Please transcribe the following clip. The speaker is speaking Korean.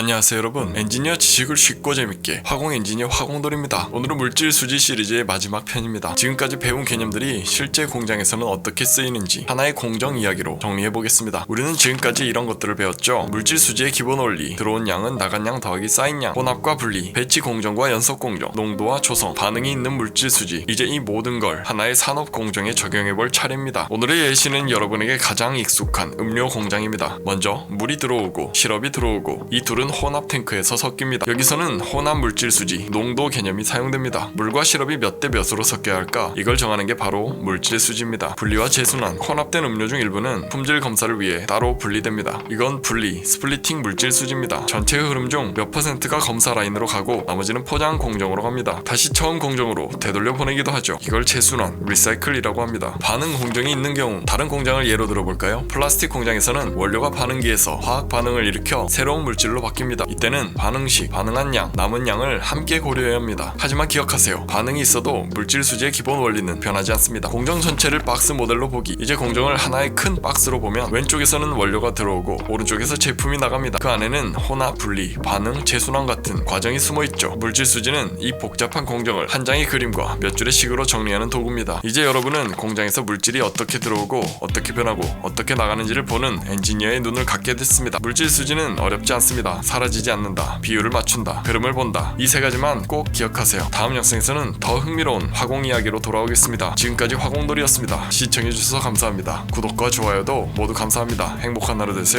안녕하세요 여러분. 엔지니어 지식을 쉽고 재밌게 화공 엔지니어 화공돌입니다. 오늘은 물질 수지 시리즈의 마지막 편입니다. 지금까지 배운 개념들이 실제 공장에서는 어떻게 쓰이는지 하나의 공정 이야기로 정리해 보겠습니다. 우리는 지금까지 이런 것들을 배웠죠. 물질 수지의 기본 원리 들어온 양은 나간 양 더하기 쌓인 양 혼합과 분리 배치 공정과 연속 공정 농도와 조성 반응이 있는 물질 수지. 이제 이 모든 걸 하나의 산업 공정에 적용해 볼 차례입니다. 오늘의 예시는 여러분에게 가장 익숙한 음료 공장입니다. 먼저 물이 들어오고 시럽이 들어오고 이 둘은 혼합 탱크에서 섞입니다. 여기서는 혼합 물질 수지, 농도 개념이 사용됩니다. 물과 시럽이 몇 대 몇으로 섞여야 할까? 이걸 정하는 게 바로 물질 수지입니다. 분리와 재순환, 혼합된 음료 중 일부는 품질 검사를 위해 따로 분리됩니다. 이건 분리, 스플리팅 물질 수지입니다. 전체 흐름 중 몇 퍼센트가 검사 라인으로 가고 나머지는 포장 공정으로 갑니다. 다시 처음 공정으로 되돌려 보내기도 하죠. 이걸 재순환, 리사이클이라고 합니다. 반응 공정이 있는 경우 다른 공장을 예로 들어볼까요? 플라스틱 공장에서는 원료가 반응기에서 화학 반응을 일으켜 새로운 물질로 바 뀝니다. 이때는 반응 시 반응한 양, 남은 양을 함께 고려해야 합니다. 하지만 기억하세요. 반응이 있어도 물질 수지의 기본 원리는 변하지 않습니다. 공정 전체를 박스 모델로 보기. 이제 공정을 하나의 큰 박스로 보면 왼쪽에서는 원료가 들어오고 오른쪽에서 제품이 나갑니다. 그 안에는 혼합, 분리, 반응, 재순환 같은 과정이 숨어 있죠. 물질 수지는 이 복잡한 공정을 한 장의 그림과 몇 줄의 식으로 정리하는 도구입니다. 이제 여러분은 공장에서 물질이 어떻게 들어오고 어떻게 변하고 어떻게 나가는지를 보는 엔지니어의 눈을 갖게 됐습니다. 물질 수지는 어렵지 않습니 다. 사라지지 않는다. 비율을 맞춘다. 흐름을 본다. 이 세 가지만 꼭 기억하세요. 다음 영상에서는 더 흥미로운 화공 이야기로 돌아오겠습니다. 지금까지 화공돌이었습니다. 시청해주셔서 감사합니다. 구독과 좋아요도 모두 감사합니다. 행복한 하루 되세요.